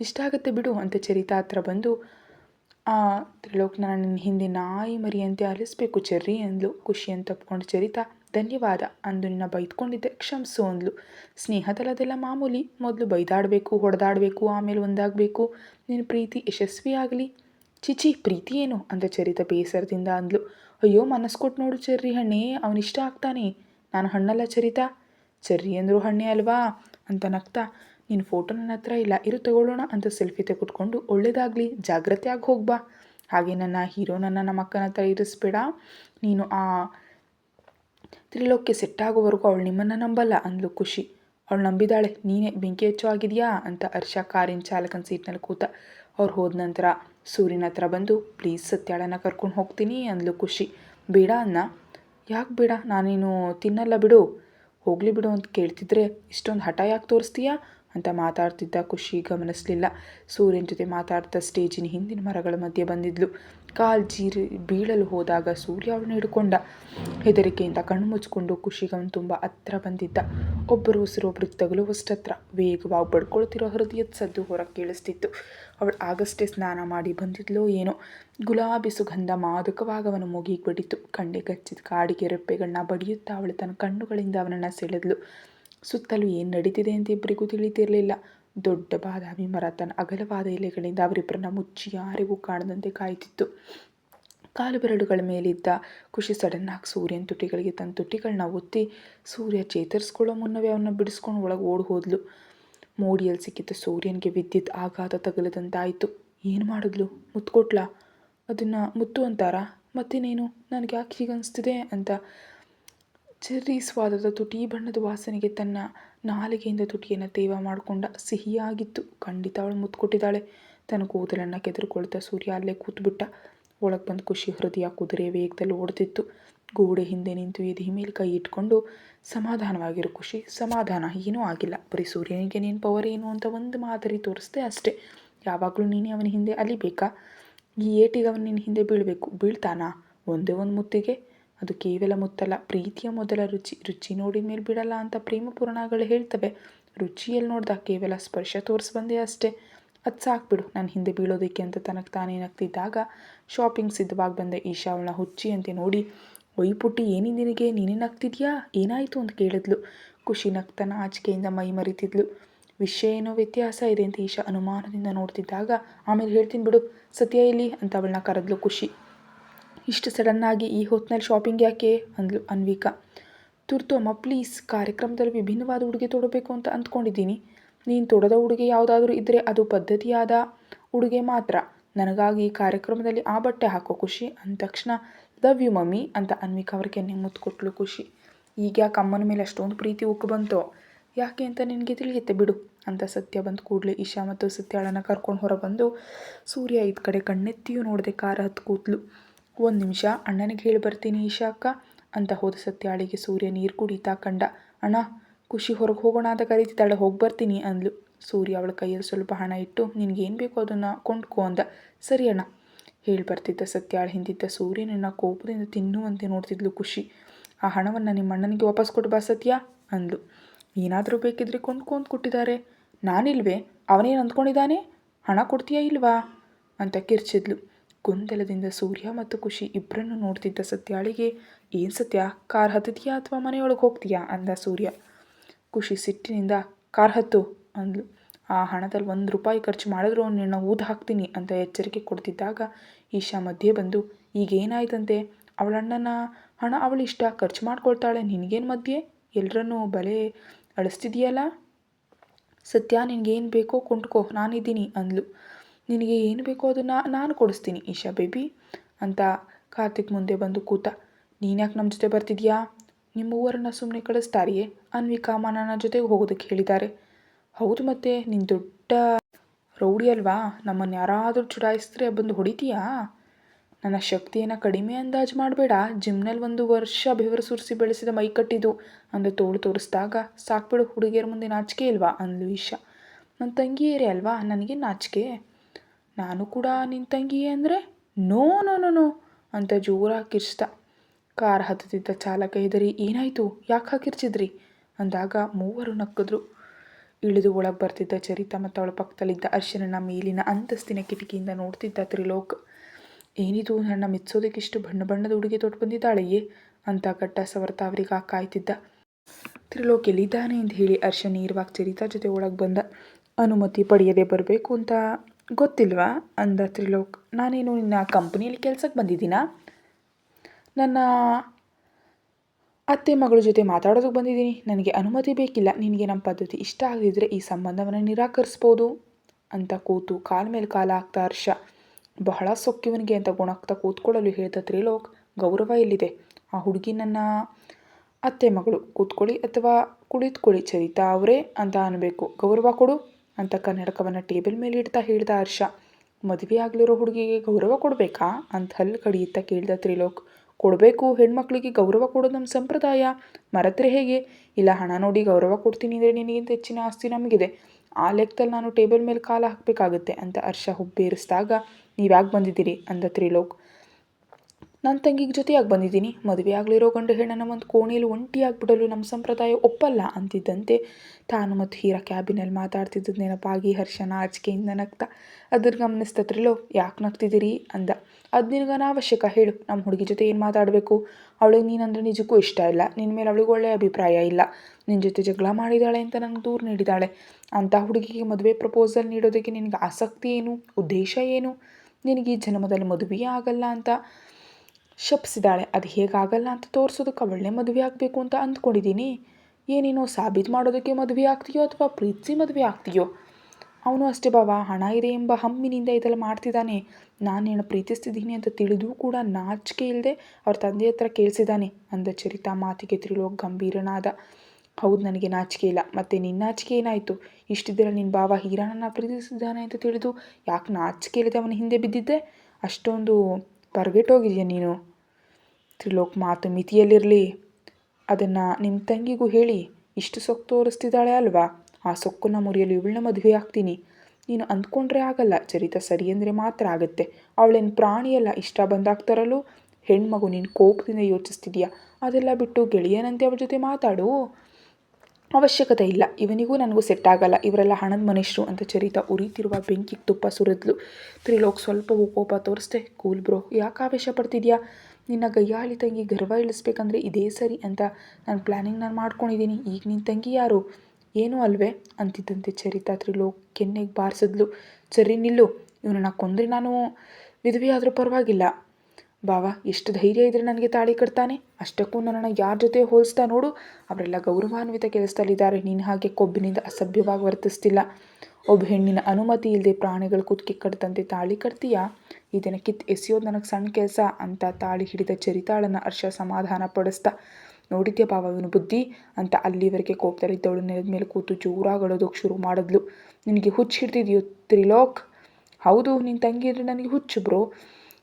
ಇಷ್ಟ ಆಗುತ್ತೆ ಬಿಡು, ಅಂತ ಚರಿತಾ ಹತ್ರ ಬಂದು, ಆ ತ್ರಿಲೋಕ್ನ ನನ್ನ ಹಿಂದೆ ನಾಯಿ ಮರಿಯಂತೆ ಅಲಿಸ್ಬೇಕು ಚೆರ್ರಿ ಅಂದ್ಲು ಅಂತ ತಪ್ಕೊಂಡು ಚರಿತಾ, ಧನ್ಯವಾದ. ಅಂದು ನಿನ್ನ ಬೈದ್ಕೊಂಡಿದ್ದೆ, ಕ್ಷಮಿಸು, ಅಂದ್ಲು. ಸ್ನೇಹದಲ್ಲದೆಲ್ಲ ಮಾಮೂಲಿ. ಮೊದಲು ಬೈದಾಡಬೇಕು, ಹೊಡೆದಾಡಬೇಕು, ಆಮೇಲೆ ಒಂದಾಗಬೇಕು. ನಿನ್ನ ಪ್ರೀತಿ ಯಶಸ್ವಿ ಆಗಲಿ ಚಿಚಿ ಪ್ರೀತಿ ಏನು? ಅಂತ ಚರಿತ ಬೇಸರದಿಂದ ಅಂದ್ಲು. ಅಯ್ಯೋ, ಮನಸ್ಸು ಕೊಟ್ಟು ನೋಡು ಚರ್ರಿ ಹಣ್ಣೆ ಅವನಿಷ್ಟ ಆಗ್ತಾನೆ. ನಾನು ಹಣ್ಣಲ್ಲ ಚರಿತಾ. ಚರ್ರಿ ಅಂದರೂ ಹಣ್ಣೆ ಅಲ್ವಾ? ಅಂತ ನಗ್ತಾ ನಿನ್ನ ಫೋಟೋ ನನ್ನ ಹತ್ರ ಇಲ್ಲ, ಇರು ತಗೊಳ್ಳೋಣ ಅಂತ ಸೆಲ್ಫಿ ತೆಗೆದುಕೊಂಡು, ಒಳ್ಳೇದಾಗಲಿ ಜಾಗ್ರತೆಯಾಗಿ ಹೋಗ್ಬಾ ಹಾಗೆ ನನ್ನ ಹೀರೋನನ್ನು ನಮ್ಮ ಅಕ್ಕನ ಹತ್ರ ಇರಿಸ್ಬೇಡ. ನೀನು ಆ ತ್ರಿಲೋಕ್ಕೆ ಸೆಟ್ ಆಗೋವರೆಗೂ ಅವಳು ನಿಮ್ಮನ್ನು ನಂಬಲ್ಲ ಅಂದ್ಲು ಖುಷಿ. ಅವಳು ನಂಬಿದಾಳೆ. ನೀನೇ ಬೆಂಕಿ ಹೆಚ್ಚು ಆಗಿದೆಯಾ ಅಂತ ಅರ್ಷ ಕಾರಿನ ಚಾಲಕನ ಸೀಟ್ನಲ್ಲಿ ಕೂತ, ಅವ್ರು ಹೋದ ನಂತರ. ಸೂರ್ಯನ ಹತ್ರ ಬಂದು, ಪ್ಲೀಸ್ ಸತ್ಯಾಳನ ಕರ್ಕೊಂಡು ಹೋಗ್ತೀನಿ ಅಂದ್ಲು ಖುಷಿ. ಬೇಡ ಅನ್ನ ಯಾಕೆ ಬೇಡ? ನಾನೇನು ತಿನ್ನಲ್ಲ ಬಿಡು. ಹೋಗಲಿ ಬಿಡು ಅಂತ ಕೇಳ್ತಿದ್ರೆ, ಇಷ್ಟೊಂದು ಹಠ ಯಾಕೆ ತೋರಿಸ್ತೀಯಾ? ಅಂತ ಮಾತಾಡ್ತಿದ್ದ ಖುಷಿ ಗಮನಿಸಲಿಲ್ಲ. ಸೂರ್ಯನ ಜೊತೆ ಮಾತಾಡ್ತಾ ಸ್ಟೇಜಿನ ಹಿಂದಿನ ಮರಗಳ ಮಧ್ಯೆ ಬಂದಿದ್ಲು. ಕಾಲ್ ಜೀರಿ ಬೀಳಲು ಹೋದಾಗ ಸೂರ್ಯ ಅವಳನ್ನ ಹಿಡ್ಕೊಂಡ. ಹೆದರಿಕೆಯಿಂದ ಕಣ್ಣು ಮುಚ್ಕೊಂಡು ಖುಷಿಗವನು ತುಂಬ ಹತ್ರ ಬಂದಿದ್ದ. ಒಬ್ಬರು ಉಸಿರೊಬ್ರಿಗೆ ತಗುಲುವಷ್ಟತ್ರ ವೇಗವಾಗಿ ಬಡ್ಕೊಳ್ತಿರೋ ಹೃದಯದ ಸದ್ದು ಹೊರಗೆ ಕೇಳಿಸ್ತಿತ್ತು. ಅವಳು ಆಗಷ್ಟೇ ಸ್ನಾನ ಮಾಡಿ ಬಂದಿದ್ಲೋ ಏನೋ. ಗುಲಾಬಿ ಸುಗಂಧ ಮಾದಕವಾಗಿ ಅವನು ಮುಗಿಗೆ ಬಡಿತು ಕಚ್ಚಿದ ಕಾಡಿಗೆ ರೆಪ್ಪೆಗಳನ್ನ ಬಡಿಯುತ್ತಾ ಅವಳು ತನ್ನ ಕಣ್ಣುಗಳಿಂದ ಅವನನ್ನು ಸೆಳೆದ್ಲು. ಸುತ್ತಲೂ ಏನು ನಡೀತಿದೆ ಅಂತ ಇಬ್ಬರಿಗೂ ತಿಳಿತಿರಲಿಲ್ಲ. ದೊಡ್ಡ ಬಾದಾಮಿ ಮರ ತನ್ನ ಅಗಲವಾದ ಎಲೆಗಳಿಂದ ಅವರಿಬ್ಬರನ್ನ ಮುಚ್ಚಿ ಯಾರಿಗೂ ಕಾಣದಂತೆ ಕಾಯ್ತಿತ್ತು. ಕಾಲು ಬೆರಳುಗಳ ಮೇಲಿದ್ದ ಖುಷಿ ಸಡನ್ನಾಗಿ ಸೂರ್ಯನ ತುಟಿಗಳಿಗೆ ತನ್ನ ತುಟಿಗಳನ್ನ ಒತ್ತಿ ಸೂರ್ಯ ಚೇತರಿಸ್ಕೊಳ್ಳೋ ಮುನ್ನವೇ ಅವನ್ನ ಬಿಡಿಸ್ಕೊಂಡು ಒಳಗೆ ಓಡಿ ಹೋದ್ಲು. ಮೋಡಿಯಲ್ಲಿ ಸಿಕ್ಕಿದ್ದ ಸೂರ್ಯನಿಗೆ ವಿದ್ಯುತ್ ಆಘಾತ ತಗಲದಂತಾಯಿತು. ಏನು ಮಾಡಿದ್ಲು? ಮುತ್ತು ಕೊಟ್ಲಾ ಅದನ್ನು ಮುತ್ತು ಅಂತಾರಾ ಮತ್ತಿನ್ನೇನು ನನಗೆ ಯಾಕೆ ಹೀಗೆ ಅನಿಸ್ತಿದೆ ಅಂತ ಚೆರ್ರಿ ಸ್ವಾದದ ತುಟಿ ಬಣ್ಣದ ವಾಸನೆಗೆ ತನ್ನ ನಾಲಿಗೆಯಿಂದ ತುಟಿಯನ್ನು ತೇವ ಮಾಡಿಕೊಂಡ ಸಿಹಿಯಾಗಿತ್ತು. ಖಂಡಿತ ಅವಳು ಮುತ್ತು ಕೊಟ್ಟಿದ್ದಾಳೆ ತನ್ನ ಕೂದಲನ್ನು ಕೆದರ್ಕೊಳ್ತಾ ಸೂರ್ಯ ಅಲ್ಲೇ ಕೂತ್ಬಿಟ್ಟ. ಒಳಗೆ ಬಂದು ಖುಷಿ ಹೃದಯ ಕುದುರೆ ವೇಗದಲ್ಲಿ ಓಡ್ತಿತ್ತು. ಗೋಡೆ ಹಿಂದೆ ನಿಂತು ಎದೆ ಮೇಲೆ ಕೈ ಇಟ್ಕೊಂಡು ಸಮಾಧಾನವಾಗಿರು ಖುಷಿ. ಸಮಾಧಾನ ಏನೂ ಆಗಿಲ್ಲ. ಬರೀ ಸೂರ್ಯನಿಗೆ ನೀನು ಪವರ್ ಏನು ಅಂತ ಒಂದು ಮಾದರಿ ತೋರಿಸ್ದೆ ಅಷ್ಟೇ. ಯಾವಾಗಲೂ ನೀನೇ ಅವನ ಹಿಂದೆ ಅಲಿಬೇಕಾ? ಈ ಏಟಿಗೆ ಅವನು ನಿನ್ನ ಹಿಂದೆ ಬೀಳಬೇಕು. ಬೀಳ್ತಾನಾ? ಒಂದೇ ಒಂದು ಮುತ್ತಿಗೆ? ಅದು ಕೇವಲ ಮುತ್ತಲ್ಲ. ಪ್ರೀತಿಯ ಮೊದಲ ರುಚಿ. ರುಚಿ ನೋಡಿದ ಮೇಲೆ ಬಿಡಲ್ಲ ಅಂತ ಪ್ರೇಮ ಪುರಾಣಗಳು ಹೇಳ್ತವೆ. ರುಚಿಯಲ್ಲಿ ನೋಡ್ದ ಕೇವಲ ಸ್ಪರ್ಶ ತೋರಿಸ್ಬಂದೆ ಅಷ್ಟೇ. ಅದು ಸಾಕ್ಬಿಡು ನಾನು ಹಿಂದೆ ಬೀಳೋದಕ್ಕೆ ಅಂತ ತನಗೆ ತಾನೇ ನಗ್ತಿದ್ದಾಗ ಶಾಪಿಂಗ್ ಸಿದ್ಧವಾಗಿ ಬಂದೆ. ಈಶಾ ಅವಳನ್ನ ಹುಚ್ಚಿ ಅಂತ ನೋಡಿ ಒಯ್ ಪುಟ್ಟಿ, ಏನಿದೆ ನಿನಗೆ? ನೀನೇ ನಗ್ತಿದ್ಯಾ? ಏನಾಯಿತು? ಅಂತ ಕೇಳಿದ್ಲು. ಖುಷಿ ನಗ್ತಾನ ಆಚಿಕೆಯಿಂದ ಮೈ ಮರಿತಿದ್ಲು. ವಿಷಯ ಏನೋ ವ್ಯತ್ಯಾಸ ಇದೆ ಅಂತ ಈಶಾ ಅನುಮಾನದಿಂದ ನೋಡ್ತಿದ್ದಾಗ, ಆಮೇಲೆ ಹೇಳ್ತೀನಿ ಬಿಡು, ಸತ್ಯ ಇಲ್ಲಿ ಅಂತ ಅವಳನ್ನ ಕರೆದ್ಲು ಖುಷಿ. ಇಷ್ಟು ಸಡನ್ನಾಗಿ ಈ ಹೊತ್ತಿನಲ್ಲಿ ಶಾಪಿಂಗ್ ಯಾಕೆ? ಅಂದ್ಲು ಅನ್ವಿಕಾ. ತುರ್ತು ಅಮ್ಮ ಪ್ಲೀಸ್ ಕಾರ್ಯಕ್ರಮದಲ್ಲಿ ವಿಭಿನ್ನವಾದ ಉಡುಗೆ ತೊಡಬೇಕು ಅಂತ ಅಂದ್ಕೊಂಡಿದ್ದೀನಿ. ನೀನು ತೊಡದ ಉಡುಗೆ ಯಾವುದಾದ್ರೂ ಇದ್ದರೆ ಅದು ಪದ್ಧತಿಯಾದ ಉಡುಗೆ ಮಾತ್ರ. ನನಗಾಗಿ ಕಾರ್ಯಕ್ರಮದಲ್ಲಿ ಆ ಬಟ್ಟೆ ಹಾಕೋ ಖುಷಿ? ಅಂದ ತಕ್ಷಣ ಲವ್ ಯು ಮಮ್ಮಿ ಅಂತ ಅನ್ವಿಕಾ ಅವ್ರಿಗೆ ಕೆನ್ನೆ ಮುತ್ತು ಕೊಟ್ಲು ಖುಷಿ. ಈಗ ಯಾಕೆ ಅಮ್ಮನ ಮೇಲೆ ಅಷ್ಟೊಂದು ಪ್ರೀತಿ ಉಕ್ಕು ಬಂತೋ? ಯಾಕೆ ಅಂತ ನಿನಗೆ ತಿಳಿಯುತ್ತೆ ಬಿಡು ಅಂತ ಸತ್ಯ ಬಂದು ಕೂಡಲೇ ಇಶಾ ಮತ್ತು ಸತ್ಯಾಳನ್ನ ಕರ್ಕೊಂಡು ಹೊರಬಂದು ಸೂರ್ಯ ಇದ್ದ ಕಡೆ ಕಣ್ಣೆತ್ತಿಯೂ ನೋಡಿದೆ ಕಾರ ಹತ್ತು ಕೂತ್ಲು. ಒಂದು ನಿಮಿಷ, ಅಣ್ಣನಿಗೆ ಹೇಳಿ ಬರ್ತೀನಿ ಇಶಾ ಅಕ್ಕ ಅಂತ ಹೋದ ಸತ್ಯಾಳಿಗೆ ಸೂರ್ಯ ನೀರು ಕುಡಿತಾ ಕಂಡ. ಅಣ್ಣ, ಖುಷಿ ಹೊರಗೆ ಹೋಗೋಣ ಅಂತ ಕರೀತಿದ್ದಾಳೆ, ಹೋಗಿ ಬರ್ತೀನಿ ಅಂದ್ಲು. ಸೂರ್ಯ ಅವಳ ಕೈಯಲ್ಲಿ ಸ್ವಲ್ಪ ಹಣ ಇಟ್ಟು, ನಿನಗೇನು ಬೇಕೋ ಅದನ್ನು ಕೊಂಡ್ಕೊ ಅಂದ. ಸರಿ ಅಣ್ಣ. ಹೇಳಿ ಬರ್ತಿದ್ದ ಸತ್ಯಾಳು ಹಿಂದಿದ್ದ ಸೂರ್ಯನನ್ನು ಕೋಪದಿಂದ ತಿನ್ನುವಂತೆ ನೋಡ್ತಿದ್ಲು ಖುಷಿ. ಆ ಹಣವನ್ನು ನಿಮ್ಮ ಅಣ್ಣನಿಗೆ ವಾಪಸ್ ಕೊಟ್ಟು ಬಾ ಸತ್ಯ, ಅಂದ್ಲು. ಏನಾದರೂ ಬೇಕಿದ್ರೆ ಕೊಂಡ್ಕೊಂಡು ಕೊಟ್ಟಿದ್ದಾರೆ ನಾನಿಲ್ವೇ? ಅವನೇನು ಅಂದ್ಕೊಂಡಿದ್ದಾನೆ? ಹಣ ಕೊಡ್ತೀಯಾ ಇಲ್ವಾ? ಅಂತ ಕಿರ್ಚಿದ್ಲು. ಗೊಂದಲದಿಂದ ಸೂರ್ಯ ಮತ್ತು ಖುಷಿ ಇಬ್ಬರನ್ನು ನೋಡ್ತಿದ್ದ ಸತ್ಯಾಳಿಗೆ ಏನು ಸತ್ಯ, ಕಾರ್ ಹತ್ತಿದ್ಯಾ ಅಥವಾ ಮನೆಯೊಳಗೆ ಹೋಗ್ತೀಯಾ? ಅಂದ ಸೂರ್ಯ. ಖುಷಿ ಸಿಟ್ಟಿನಿಂದ, ಕಾರ್ ಹತ್ತು, ಅಂದ್ಲು. ಆ ಹಣದಲ್ಲಿ ಒಂದು ರೂಪಾಯಿ ಖರ್ಚು ಮಾಡಿದ್ರು ನಿನ್ನ ಊದು ಹಾಕ್ತೀನಿ ಅಂತ ಎಚ್ಚರಿಕೆ ಕೊಡ್ತಿದ್ದಾಗ ಈಶಾ ಮಧ್ಯೆ ಬಂದು ಅವಳ ಅಣ್ಣನ ಹಣ ಅವಳಿಷ್ಟ ಖರ್ಚು ಮಾಡ್ಕೊಳ್ತಾಳೆ, ನಿನಗೇನು ಮಧ್ಯೆ? ಎಲ್ಲರನ್ನೂ ಬಲೆ ಅಳಿಸ್ತಿದೆಯಲ್ಲ? ಸತ್ಯ, ನಿನಗೇನು ಬೇಕೋ ಕೊಂಡ್ಕೋ, ನಾನಿದ್ದೀನಿ, ಅಂದ್ಲು. ನಿನಗೆ ಏನು ಬೇಕೋ ಅದನ್ನು ನಾನು ಕೊಡಿಸ್ತೀನಿ, ಈಶಾ ಬೇಬಿ, ಅಂತ ಕಾರ್ತಿಕ್ ಮುಂದೆ ಬಂದು ಕೂತ. ನೀನ್ಯಾಕೆ ನಮ್ಮ ಜೊತೆ ಬರ್ತಿದ್ಯಾ? ನಿಮ್ಮ ಮೂವರನ್ನ ಸುಮ್ಮನೆ ಕಳಿಸ್ತಾರಿಯೇ? ಅನ್ವಿಕಾ ನನ್ನ ಜೊತೆಗೆ ಹೋಗೋದಕ್ಕೆ ಹೇಳಿದ್ದಾರೆ ಹೌದು ಮತ್ತೆ, ನೀನು ದೊಡ್ಡ ರೌಡಿ ಅಲ್ವಾ? ನಮ್ಮನ್ನು ಯಾರಾದರೂ ಚುಡಾಯಿಸಿದ್ರೆ ಬಂದು ಹೊಡಿತೀಯಾ? ನನ್ನ ಶಕ್ತಿಯನ್ನು ಕಡಿಮೆ ಅಂದಾಜು ಮಾಡಬೇಡ. ಜಿಮ್ನಲ್ಲಿ ಒಂದು ವರ್ಷ ಬೆವರು ಸುರಿಸಿ ಬೆಳೆಸಿದ ಮೈ ಕಟ್ಟಿದ್ದು ಅಂದರೆ ತೋಳು ತೋರಿಸಿದಾಗ ಸಾಕ್ಬಿಡು ಹುಡುಗಿಯರ ಮುಂದೆ ನಾಚಿಕೆ ಇಲ್ವಾ? ಅಂದ್ಲು ಈಶಾ ನನ್ನ ತಂಗಿಯರೇ ಅಲ್ವಾ? ನನಗೆ ನಾಚಿಕೆ? ನಾನು ಕೂಡ ನಿನ್ನ ತಂಗಿಯೇ ಅಂದರೆ ನೋ ನೋ ನೋ ನೋ ಅಂತ ಜೋರಾಗಿ ಕಿರ್ಚ್ದ ಕಾರ್ ಹತ್ತುತ್ತಿದ್ದ ಚಾಲಕ ಹೆದರಿ, ಏನಾಯಿತು? ಯಾಕೆ ಹಾಕಿರ್ಚಿದ್ರಿ? ಅಂದಾಗ ಮೂವರು ನಕ್ಕಿದ್ರು. ಇಳಿದು ಒಳಗೆ ಬರ್ತಿದ್ದ ಚರಿತ ಮತ್ತು ಅವಳ ಪಕ್ಕದಲ್ಲಿದ್ದ ಅರ್ಶನನ ಮೇಲಿನ ಅಂತಸ್ತಿನ ಕಿಟಕಿಯಿಂದ ನೋಡ್ತಿದ್ದ ತ್ರಿಲೋಕ್. ಏನಿದು? ನನ್ನ ಮೆಚ್ಚೋದಕ್ಕಿಷ್ಟು ಬಣ್ಣ ಬಣ್ಣದ ಉಡುಗೆ ತೊಟ್ಟು ಬಂದಿದ್ದಾಳೆಯೇ? ಅಂತ ಕಟ್ಟ ಸವರ್ತ ಅವರಿಗೆ ಕಾಯ್ತಿದ್ದ ತ್ರಿಲೋಕ್ ಎಲ್ಲಿದ್ದಾನೆ ಅಂತ ಹೇಳಿ ಅರ್ಶನ್ ಇರುವಾಗ ಚರಿತಾ ಜೊತೆ ಒಳಗೆ ಬಂದ. ಅನುಮತಿ ಪಡೆಯದೆ ಬರಬೇಕು ಅಂತ ಗೊತ್ತಿಲ್ವಾ? ಅಂದ ತ್ರಿಲೋಕ್. ನಾನೇನು ನಿನ್ನ ಕಂಪ್ನಿಯಲ್ಲಿ ಕೆಲಸಕ್ಕೆ ಬಂದಿದ್ದೀನಾ? ನನ್ನ ಅತ್ತೆ ಮಗಳ ಜೊತೆ ಮಾತಾಡೋದಕ್ಕೆ ಬಂದಿದ್ದೀನಿ. ನನಗೆ ಅನುಮತಿ ಬೇಕಿಲ್ಲ. ನಿನಗೆ ನಮ್ಮ ಪದ್ಧತಿ ಇಷ್ಟ ಆಗದಿದ್ದರೆ ಈ ಸಂಬಂಧವನ್ನು ನಿರಾಕರಿಸ್ಬೋದು ಅಂತ ಕೂತು ಕಾಲ ಮೇಲೆ ಕಾಲ ಹಾಕ್ತಾ ಹರ್ಷ. ಬಹಳ ಸೊಕ್ಕಿವನಿಗೆ ಅಂತ ಗುಣಕ್ತಾ ಕೂತ್ಕೊಳ್ಳಲು ಹೇಳಿದ ತ್ರಿಲೋಕ್, ಗೌರವ ಎಲ್ಲಿದೆ? ಆ ಹುಡುಗಿ ನನ್ನ ಅತ್ತೆ ಮಗಳು. ಕೂತ್ಕೊಳ್ಳಿ ಅಥವಾ ಕುಳಿತುಕೊಳ್ಳಿ ಚರಿತಾ ಅವರೇ ಅಂತ ಅನ್ನಬೇಕು ಗೌರವ ಕೊಡು ಅಂತ ಕನ್ನಡಕವನ್ನು ಟೇಬಲ್ ಮೇಲೆ ಇಡ್ತಾ ಹೇಳಿದ ಹರ್ಷ. ಮದುವೆ ಆಗಲಿರೋ ಹುಡುಗಿಗೆ ಗೌರವ ಕೊಡಬೇಕಾ? ಅಂತ ಹಲ್ಲು ಕಡಿಯುತ್ತಾ ಕೇಳಿದ ತ್ರಿಲೋಕ್. ಕೊಡಬೇಕು, ಹೆಣ್ಮಕ್ಳಿಗೆ ಗೌರವ ಕೊಡೋದು ನಮ್ಮ ಸಂಪ್ರದಾಯ. ಮರೆತರೆ ಹೇಗೆ? ಇಲ್ಲ, ಹಣ ನೋಡಿ ಗೌರವ ಕೊಡ್ತೀನಿ ಅಂದರೆ ನಿನಗಿಂತ ಹೆಚ್ಚಿನ ಆಸ್ತಿ ನಮಗಿದೆ. ಆ ಲೆಕ್ಕದಲ್ಲಿ ನಾನು ಟೇಬಲ್ ಮೇಲೆ ಕಾಲು ಹಾಕಬೇಕಾಗುತ್ತೆ ಅಂತ ಹರ್ಷ ಹುಬ್ಬೇರಿಸಿದಾಗ ನೀವು ಯಾಕೆ ಬಂದಿದ್ದೀರಿ? ಅಂದ ತ್ರಿಲೋಕ್. ನನ್ನ ತಂಗಿಗೆ ಜೊತೆಯಾಗಿ ಬಂದಿದ್ದೀನಿ. ಮದುವೆ ಆಗಲಿರೋ ಗಂಡು ಹೆಣ್ಣನ್ನು ಒಂದು ಕೋಣೆಯಲ್ಲಿ ಒಂಟಿಯಾಗ್ಬಿಡಲು ನಮ್ಮ ಸಂಪ್ರದಾಯ ಒಪ್ಪಲ್ಲ ಅಂತಿದ್ದಂತೆ ತಾನು ಮತ್ತು ಹೀರಾ ಕ್ಯಾಬಿನಲ್ಲಿ ಮಾತಾಡ್ತಿದ್ದು ನೆನಪಾಗಿ ಹರ್ಷನ ಆಚಿಕೆಯಿಂದ ನಗ್ತಾ, ಅದ್ರ ಗಮನಿಸ್ತತ್ರಲ್ಲೋ ಯಾಕೆ ನಗ್ತಿದ್ದೀರಿ ಅಂದ. ಅದು ನಿನಗೆ ಅನಾವಶ್ಯಕ ಹೇಳು ನಮ್ಮ ಹುಡುಗಿ ಜೊತೆ ಏನು ಮಾತಾಡಬೇಕು? ಅವಳಿಗೆ ನೀನಂದ್ರೆ ನಿಜಕ್ಕೂ ಇಷ್ಟ ಇಲ್ಲ ನಿನ್ನ ಮೇಲೆ ಅವಳಿಗೆ ಒಳ್ಳೆಯ ಅಭಿಪ್ರಾಯ ಇಲ್ಲ. ನಿನ್ನ ಜೊತೆ ಜಗಳ ಮಾಡಿದಾಳೆ ಅಂತ ನಂಗೆ ದೂರು ನೀಡಿದಾಳೆ. ಅಂಥ ಹುಡುಗಿಗೆ ಮದುವೆ ಪ್ರಪೋಸಲ್ ನೀಡೋದಕ್ಕೆ ನಿನಗೆ ಆಸಕ್ತಿ ಏನು, ಉದ್ದೇಶ ಏನು? ನಿನಗೆ ಈ ಜನ್ಮದಲ್ಲಿ ಮದುವೆಯೇ ಆಗಲ್ಲ ಅಂತ ಶಪಿಸಿದಾಳೆ ಅದು ಹೇಗಾಗಲ್ಲ ಅಂತ ತೋರಿಸೋದಕ್ಕೆ ಅವಳನ್ನೇ ಮದುವೆ ಆಗಬೇಕು ಅಂತ ಅಂದ್ಕೊಂಡಿದ್ದೀನಿ. ಏನೇನೋ ಸಾಬೀತು ಮಾಡೋದಕ್ಕೆ ಮದುವೆ ಆಗ್ತೀಯೋ ಅಥವಾ ಪ್ರೀತಿಸಿ ಮದುವೆ ಆಗ್ತೀಯೋ? ಅವನು ಅಷ್ಟೇ ಬಾಬಾ ಹಣ ಇದೆ ಎಂಬ ಹಮ್ಮಿನಿಂದ ಇದೆಲ್ಲ ಮಾಡ್ತಿದ್ದಾನೆ. ನಾನೇನು ಪ್ರೀತಿಸ್ತಿದ್ದೀನಿ ಅಂತ ತಿಳಿದೂ ಕೂಡ ನಾಚಿಕೆ ಇಲ್ಲದೆ ಅವ್ರ ತಂದೆ ಹತ್ರ ಕೇಳಿಸಿದ್ದಾನೆ, ಅಂದ ಚರಿತಾ ಮಾತಿಗೆ ತಿಳಿಯೋ ಗಂಭೀರನಾದ. ಹೌದು, ನನಗೆ ನಾಚಿಕೆ ಇಲ್ಲ. ಮತ್ತು ನಿನ್ನ ನಾಚಿಕೆ ಏನಾಯಿತು? ಇಷ್ಟಿದ್ದರೆ ನಿನ್ನ ಬಾವ ಹೀರಾಣನ ಪ್ರೀತಿಸಿದ್ದಾನೆ ಅಂತ ತಿಳಿದು ಯಾಕೆ ನಾಚಿಕೆ ಇಲ್ಲದೆ ಅವನ ಹಿಂದೆ ಬಿದ್ದಿದ್ದೆ? ಅಷ್ಟೊಂದು ಪರ್ಗೆಟ್ಟೋಗಿದೆಯಾ ನೀನು? ತ್ರಿಲೋಕ್ ಮಾತು ಮಿತಿಯಲ್ಲಿರಲಿ. ಅದನ್ನು ನಿಮ್ಮ ತಂಗಿಗೂ ಹೇಳಿ. ಇಷ್ಟು ಸೊಕ್ಕು ತೋರಿಸ್ತಿದ್ದಾಳೆ ಅಲ್ವಾ? ಆ ಸೊಕ್ಕನ್ನ ಮುರಿಯಲು ಇವಳನ್ನ ಮದುವೆ ಆಗ್ತೀನಿ. ನೀನು ಅಂದ್ಕೊಂಡ್ರೆ ಆಗಲ್ಲ. ಚರಿತ ಸರಿ ಅಂದರೆ ಮಾತ್ರ ಆಗುತ್ತೆ. ಅವಳೇನು ಪ್ರಾಣಿಯಲ್ಲ, ಇಷ್ಟ ಬಂದಾಗ್ತಾರಲ್ಲೂ? ಹೆಣ್ಮಗು ನೀನು ಕೋಪದಿಂದ ಯೋಚಿಸ್ತಿದ್ಯಾ? ಅದೆಲ್ಲ ಬಿಟ್ಟು ಗೆಳೆಯನಂತೆ ಅವ್ರ ಜೊತೆ ಮಾತಾಡು. ಅವಶ್ಯಕತೆ ಇಲ್ಲ. ಇವನಿಗೂ ನನಗೂ ಸೆಟ್ ಆಗಲ್ಲ. ಇವರೆಲ್ಲ ಹಣದ ಮನುಷ್ಯರು ಅಂತ ಚರಿತ ಉರಿತಿರುವ ಬೆಂಕಿಗೆ ತುಪ್ಪ ಸುರಿದ್ಲು. ತ್ರಿಲೋಕ್ ಸ್ವಲ್ಪವೂ ಕೋಪ ತೋರಿಸ್ದೆ, ಕೂಲ್ ಬ್ರೋ, ಯಾಕೆ ಆವೇಶ ಪಡ್ತಿದ್ಯಾ? ನಿನ್ನ ಗಯ್ಯಾಳಿ ತಂಗಿ ಗರ್ವ ಇಳಿಸ್ಬೇಕಂದ್ರೆ ಇದೇ ಸರಿ ಅಂತ ನಾನು ಪ್ಲ್ಯಾನಿಂಗ್ ನಾನು ಮಾಡ್ಕೊಂಡಿದ್ದೀನಿ ಈಗ ನಿನ್ನ ತಂಗಿ ಯಾರು? ಏನೂ ಅಲ್ವೇ? ಅಂತಿದ್ದಂತೆ ಚರಿತಾ ತ್ರಿಲೋಕ್ ಕೆನ್ನೆಗೆ ಬಾರಿಸಿದ್ಲು. ಸರಿ ನಿಲ್ಲು, ಇವನನ್ನ ಕೊಂದರೆ ನಾನು ವಿಧವೆ ಆದರೂ ಪರವಾಗಿಲ್ಲ. ಬಾವ ಎಷ್ಟು ಧೈರ್ಯ ಇದ್ದರೆ ನನಗೆ ತಾಳಿ ಕಟ್ತಾನೆ. ಅಷ್ಟಕ್ಕೂ ನನ್ನನ್ನು ಯಾರ ಜೊತೆ ಹೋಲಿಸ್ತಾ ನೋಡು. ಅವರೆಲ್ಲ ಗೌರವಾನ್ವಿತ ಕೆಲಸದಲ್ಲಿದ್ದಾರೆ. ನೀನು ಹಾಗೆ ಕೊಬ್ಬಿನಿಂದ ಅಸಭ್ಯವಾಗಿ ವರ್ತಿಸ್ತಿಲ್ಲ. ಒಬ್ಬ ಹೆಣ್ಣಿನ ಅನುಮತಿ ಇಲ್ಲದೆ ಪ್ರಾಣಿಗಳು ಕುತ್ತಿಗೆ ಕಟ್ಟದಂತೆ ತಾಳಿ ಕಟ್ತೀಯಾ? ಇದನ್ನು ಕಿತ್ತು ಎಸೆಯೋದು ನನಗೆ ಸಣ್ಣ ಕೆಲಸ ಅಂತ ತಾಳಿ ಹಿಡಿದ ಚರಿತಾಳನ್ನು ಹರ್ಷ ಸಮಾಧಾನ ಪಡಿಸ್ತಾ, ನೋಡಿದ್ಯಾ ಬಾವ ಬುದ್ಧಿ? ಅಂತ ಅಲ್ಲಿವರೆಗೆ ಕೋಪದಲ್ಲಿದ್ದವಳು ನೆಲದ ಮೇಲೆ ಕೂತು ಜೋರಾಗಳೋದಕ್ಕೆ ಶುರು ಮಾಡಿದ್ಲು. ನಿನಗೆ ಹುಚ್ಚು ಹಿಡ್ದಿದ್ಯೋ ತ್ರಿಲೋಕ್? ಹೌದು ನಿನ್ನ ತಂಗಿ ಅಂದರೆ ನನಗೆ ಹುಚ್ಚು ಬ್ರೋ.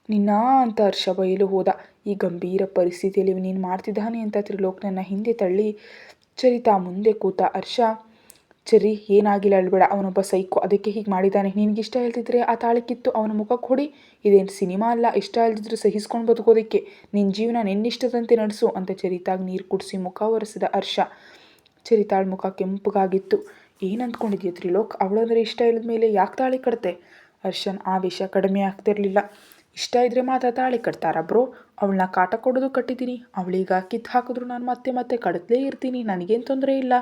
ನಿನ್ನ ಅಂತ ಹರ್ಷ ಬಯಲು ಹೋದ. ಈ ಗಂಭೀರ ಪರಿಸ್ಥಿತಿಯಲ್ಲಿ ನೀನು ಮಾಡ್ತಿದ್ದಾನೆ ಅಂತ ತ್ರಿಲೋಕ್ ನನ್ನ ಹಿಂದೆ ತಳ್ಳಿ, ಚರಿತಾ ಮುಂದೆ ಕೂತ, ಹರ್ಷ ಚರಿ, ಏನಾಗಿಲ್ಲ ಅಳ್ಬೇಡ ಅವನೊಬ್ಬ ಸೈಕೋ, ಅದಕ್ಕೆ ಹೀಗೆ ಮಾಡಿದ್ದಾನೆ. ನಿನಗಿಷ್ಟ ಹೇಳ್ತಿದ್ರೆ ಆ ತಾಳಿ ಕಿತ್ತು, ಅವನ ಮುಖಕ್ಕೆ ಹೊಡಿ ಇದೇನು ಸಿನಿಮಾ ಅಲ್ಲ, ಇಷ್ಟ ಇಲ್ದಿದ್ರೆ ಸಹಿಸ್ಕೊಂಡು ಬದುಕೋದಕ್ಕೆ. ನಿನ್ನ ಜೀವನ ನಿನ್ನಿಷ್ಟದಂತೆ ನಡೆಸು ಅಂತ ಚರಿತಾಗ ನೀರು ಕುಡಿಸಿ ಮುಖ ಒರೆಸಿದ ಹರ್ಷ. ಚರಿತಾಳ ಮುಖ ಕೆಂಪಗಾಗಿತ್ತು. ಏನು ಅಂದ್ಕೊಂಡಿದ್ಯ ತ್ರಿಲೋಕ್? ಅವಳಂದ್ರೆ ಇಷ್ಟ ಇಲ್ಲದ ಮೇಲೆ ಯಾಕೆ ತಾಳಿ ಕಟ್ತೆ ಹರ್ಷನ್, ಆವೇಶ ಕಡಿಮೆ ಆಗ್ತಿರಲಿಲ್ಲ. ಇಷ್ಟ ಇದ್ರೆ ಮಾತ್ರ ತಾಳಿ ಕಟ್ತಾರ ಬ್ರೋ? ಅವಳನ್ನ ಕಾಟ ಕೊಡೋದು ಕಟ್ಟಿದ್ದೀನಿ ಅವಳೀಗ ಕಿತ್ತು ಹಾಕಿದ್ರು ನಾನು ಮತ್ತೆ ಮತ್ತೆ ಕಡತ್ಲೇ ಇರ್ತೀನಿ. ನನಗೇನು ತೊಂದರೆ ಇಲ್ಲ.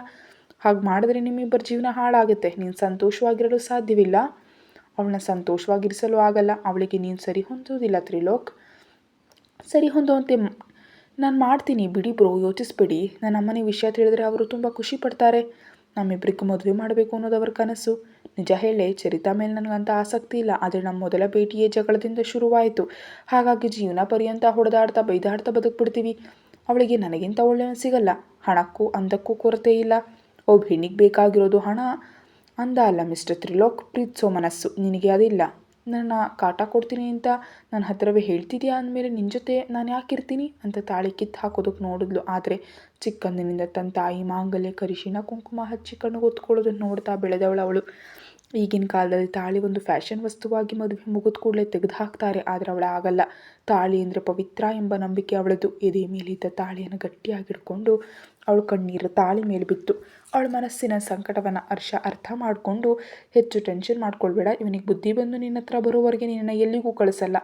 ಹಾಗೆ ಮಾಡಿದ್ರೆ ನಿಮ್ಮಿಬ್ಬರ ಜೀವನ ಹಾಳಾಗುತ್ತೆ. ನೀನು ಸಂತೋಷವಾಗಿರಲು ಸಾಧ್ಯವಿಲ್ಲ. ಅವಳನ್ನ ಸಂತೋಷವಾಗಿರಿಸಲು ಆಗಲ್ಲ. ಅವಳಿಗೆ ನೀನು ಸರಿ ಹೊಂದೋದಿಲ್ಲ ತ್ರಿಲೋಕ್. ಸರಿ ಹೊಂದುವಂತೆ ನಾನು ಮಾಡ್ತೀನಿ. ಬಿಡಿ ಬ್ರೋ, ಯೋಚಿಸ್ಬಿಡಿ. ನನ್ನ ಅಮ್ಮನ ವಿಷಯ ತಿಳಿದ್ರೆ ಅವರು ತುಂಬ ಖುಷಿ ಪಡ್ತಾರೆ. ನಮ್ಮಿಬ್ಬರಿಗೂ ಮದುವೆ ಮಾಡಬೇಕು ಅನ್ನೋದು ಅವ್ರ ಕನಸು. ನಿಜ ಹೇಳೇ ಚರಿತಾ ಮೇಲೆ ನನಗಂತ ಆಸಕ್ತಿ ಇಲ್ಲ. ಆದರೆ ನಮ್ಮ ಮೊದಲ ಭೇಟಿಯೇ ಜಗಳದಿಂದ ಶುರುವಾಯಿತು. ಹಾಗಾಗಿ ಜೀವನ ಪರ್ಯಂತ ಹೊಡೆದಾಡ್ತಾ ಬೈದಾಡ್ತಾ ಬದುಕ್ಬಿಡ್ತೀವಿ. ಅವಳಿಗೆ ನನಗಿಂತ ಒಳ್ಳೆಯವನು ಸಿಗಲ್ಲ. ಹಣಕ್ಕೂ ಅಂದಕ್ಕೂ ಕೊರತೆ ಇಲ್ಲ. ಒಬ್ಬ ಹೆಣ್ಣಿಗೆ ಬೇಕಾಗಿರೋದು ಹಣ ಅಂದ ಅಲ್ಲ ಮಿಸ್ಟರ್ ತ್ರಿಲೋಕ್ ಪ್ರೀತಿಸೋ ಮನಸ್ಸು, ನಿನಗೆ ಅದಿಲ್ಲ. ನನ್ನ ಕಾಟ ಕೊಡ್ತೀನಿ ಅಂತ ನನ್ನ ಹತ್ರವೇ ಹೇಳ್ತಿದ್ಯಾ ಅಂದಮೇಲೆ ನಿನ್ನ ಜೊತೆ ನಾನು ಯಾಕಿರ್ತೀನಿ ಅಂತ ತಾಳಿ ಕಿತ್ತು ಹಾಕೋದಕ್ಕೆ ನೋಡಿದ್ಲು. ಆದರೆ ಚಿಕ್ಕಂದಿನಿಂದ ತನ್ನ ತಾಯಿ ಮಾಂಗಲ್ಯ ಕರಿಶಿನ ಕುಂಕುಮ ಹಚ್ಚಿ ಕಣ್ಣು ಒತ್ಕೊಳ್ಳೋದನ್ನು ನೋಡ್ತಾ ಬೆಳೆದವಳು ಅವಳು. ಈಗಿನ ಕಾಲದಲ್ಲಿ ತಾಳಿ ಒಂದು ಫ್ಯಾಷನ್ ವಸ್ತುವಾಗಿ ಮದುವೆ ಮುಗಿದ ಕೂಡಲೇ ತೆಗೆದು ಹಾಕ್ತಾರೆ, ಆದರೆ ಅವಳ ಆಗಲ್ಲ. ತಾಳಿ ಅಂದರೆ ಪವಿತ್ರ ಎಂಬ ನಂಬಿಕೆ ಅವಳದು. ಎದೆ ಮೇಲಿದ್ದ ತಾಳಿಯನ್ನು ಗಟ್ಟಿಯಾಗಿ ಹಿಡ್ಕೊಂಡು ಅವಳು ಕಣ್ಣೀರು ತಾಳಿ ಮೇಲೆ ಬಿತ್ತು. ಅವಳ ಮನಸ್ಸಿನ ಸಂಕಟವನ್ನು ಹರ್ಷ ಅರ್ಥ ಮಾಡಿಕೊಂಡು, ಹೆಚ್ಚು ಟೆನ್ಷನ್ ಮಾಡ್ಕೊಳ್ಬೇಡ, ಇವನಿಗೆ ಬುದ್ಧಿ ಬಂದು ನಿನ್ನ ಹತ್ರ ಬರೋವರೆಗೆ ನಿನ್ನನ್ನು ಎಲ್ಲಿಗೂ ಕಳಿಸಲ್ಲ.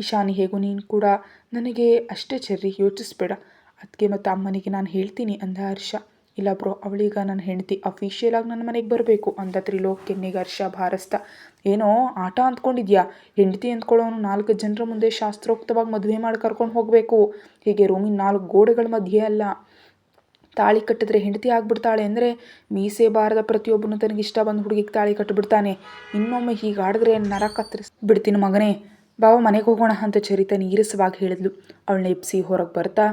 ಇಶಾನಿ ಹೇಗೂ ನೀನು ಕೂಡ ನನಗೆ ಅಷ್ಟೇ ಚರ್ರಿ, ಯೋಚಿಸ್ಬೇಡ. ಅದಕ್ಕೆ ಮತ್ತು ಅಮ್ಮನಿಗೆ ನಾನು ಹೇಳ್ತೀನಿ, ಅಂದ ಹರ್ಷ. ಇಲ್ಲ ಬ್ರೋ, ಅವಳೀಗ ನನ್ನ ಹೆಂಡತಿ ಅಫಿಷಿಯಲಾಗಿ ನನ್ನ ಮನೆಗೆ ಬರಬೇಕು, ಅಂದ ತ್ರಿಲೋಕ್ ಕೆನ್ನೆಗೆ ಹರ್ಷ ಭಾರಸ್ತ. ಏನೋ ಆಟ ಅಂದ್ಕೊಂಡಿದ್ಯಾ? ಹೆಂಡತಿ ಅಂದ್ಕೊಳ್ಳೋನು ನಾಲ್ಕು ಜನರ ಮುಂದೆ ಶಾಸ್ತ್ರೋಕ್ತವಾಗಿ ಮದುವೆ ಮಾಡಿ ಕರ್ಕೊಂಡು ಹೋಗಬೇಕು. ಹೀಗೆ ರೂಮಿನ ನಾಲ್ಕು ಗೋಡೆಗಳ ಮಧ್ಯೆ ಅಲ್ಲ. ತಾಳಿ ಕಟ್ಟಿದ್ರೆ ಹೆಂಡತಿ ಆಗ್ಬಿಡ್ತಾಳೆ ಅಂದರೆ ಮೀಸೆ ಬಾರದ ಪ್ರತಿಯೊಬ್ಬನು ತನಗೆ ಇಷ್ಟ ಬಂದು ಹುಡುಗಿಗೆ ತಾಳಿ ಕಟ್ಟಿಬಿಡ್ತಾನೆ. ಇನ್ನೊಮ್ಮೆ ಹೀಗೆ ಆಡಿದ್ರೆ ನರ ಕತ್ತರಿಸ್ ಬಿಡ್ತೀನಿ ಮಗನೇ. ಬಾವ ಮನೆಗೆ ಹೋಗೋಣ ಅಂತ ಚರಿತ ನೀರಸವಾಗಿ ಹೇಳಿದ್ಲು. ಅವಳನ್ನ ಎಪ್ಸಿ ಹೊರಗೆ ಬರ್ತಾ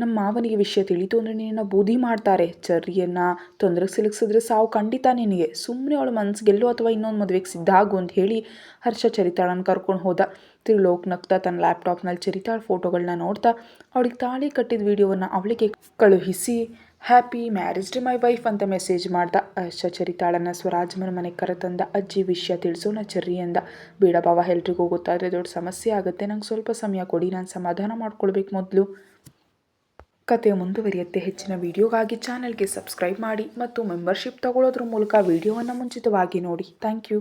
ನಮ್ಮ ಮಾವನಿಗೆ ವಿಷಯ ತಿಳಿತು ಅಂದರೆ ನಿನ್ನ ಬೂದಿ ಮಾಡ್ತಾರೆ. ಚರ್ರಿಯನ್ನು ತೊಂದರೆಗೆ ಸಿಲುಕಿಸಿದ್ರೆ ಸಾವು ಖಂಡಿತ ನಿನಗೆ. ಸುಮ್ಮನೆ ಅವಳು ಮನಸ್ಸು ಗೆಲ್ಲು ಅಥವಾ ಇನ್ನೊಂದು ಮದುವೆಗೆ ಸಿದ್ಧ ಆಗು ಅಂತ ಹೇಳಿ ಹರ್ಷ ಚರಿತಾಳನ್ನು ಕರ್ಕೊಂಡು ಹೋದ. ತಿರ್ಲೋಕ್ ನಗ್ತಾ ತನ್ನ ಲ್ಯಾಪ್ಟಾಪ್ನಲ್ಲಿ ಚರಿತಾಳ ಫೋಟೋಗಳನ್ನ ನೋಡ್ತಾ, ಅವಳಿಗೆ ತಾಳಿ ಕಟ್ಟಿದ ವಿಡಿಯೋವನ್ನು ಅವಳಿಗೆ ಕಳುಹಿಸಿ happy marriage to my wife ಅಂತ ಮೆಸೇಜ್ ಮಾಡ್ದ. ಹರ್ಷ ಚರಿತಾಳನ್ನು ಸ್ವರಾಜ್ಮನ ಮನೆಗೆ ಕರೆತಂದ. ಅಜ್ಜಿ ವಿಷಯ ತಿಳಿಸೋಣ ಚರ್ರಿ ಅಂದ ಬೇಡ ಬಾವ, ಎಲ್ರಿಗೂ ಗೊತ್ತಾದರೆ ದೊಡ್ಡ ಸಮಸ್ಯೆ ಆಗುತ್ತೆ. ನಂಗೆ ಸ್ವಲ್ಪ ಸಮಯ ಕೊಡಿ, ನಾನು ಸಮಾಧಾನ ಮಾಡ್ಕೊಳ್ಬೇಕು ಮೊದಲು. ಕತೆ ಮುಂದುವರಿಯುತ್ತೆ. ಹೆಚ್ಚಿನ ವಿಡಿಯೋಗಾಗಿ ಚಾನಲ್ಗೆ ಸಬ್ಸ್ಕ್ರೈಬ್ ಮಾಡಿ ಮತ್ತು ಮೆಂಬರ್ಶಿಪ್ ತಗೊಳ್ಳೋದ್ರ ಮೂಲಕ ವಿಡಿಯೋವನ್ನು ಮುಂಚಿತವಾಗಿ ನೋಡಿ. Thank you